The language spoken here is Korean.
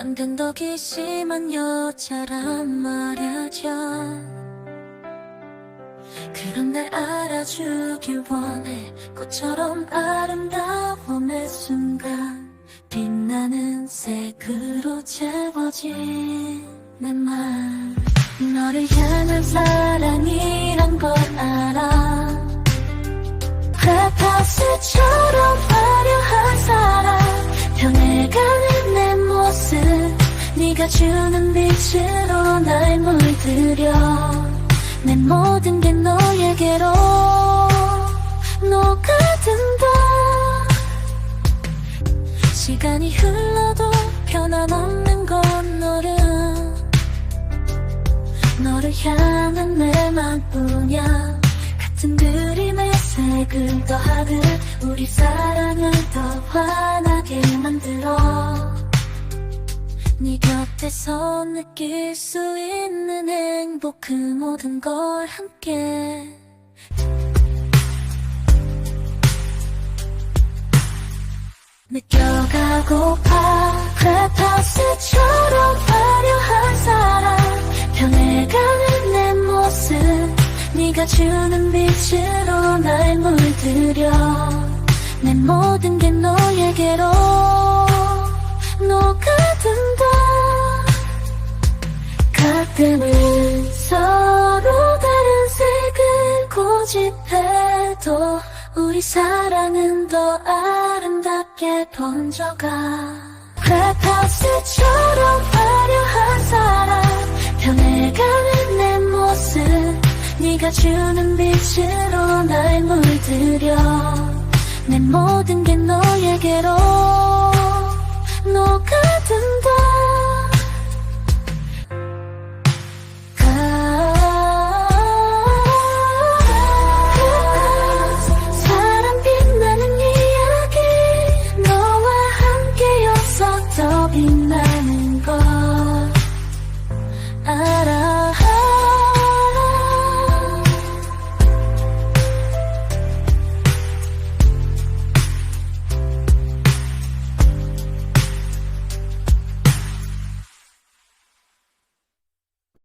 변덕이 심한 여자란 말야죠. 그런 날 알아주길 원해 꽃처럼 아름다워 매 순간 빛나는 색으로 채워진 내맘 너를 향한 사랑이란 네가 주는 빛으로 날 물들여 내 모든 게 너에게로 녹아든다. 시간이 흘러도 변함없는 건 너를 너를 향한 내 맘뿐이야. 같은 그림의 색을 더하듯 우리 사랑을 더 환하게 만들어. 네 곁에서 느낄 수 있는 행복 그 모든 걸 함께. 느껴가고파 크레파스처럼 화려한 사랑 변해가는 내 모습. 네가 주는 빛으로 날 물들여. 내 모든 게 너에게로 가끔은 서로 다른 색을 고집해도 우리 사랑은 더 아름답게 번져가. 크레파스처럼 화려한 사랑 변해가는 내 모습. 네가 주는 빛으로 날 물들여. 내 모든 게 너에게로 있어 더 빛나는 걸 알아.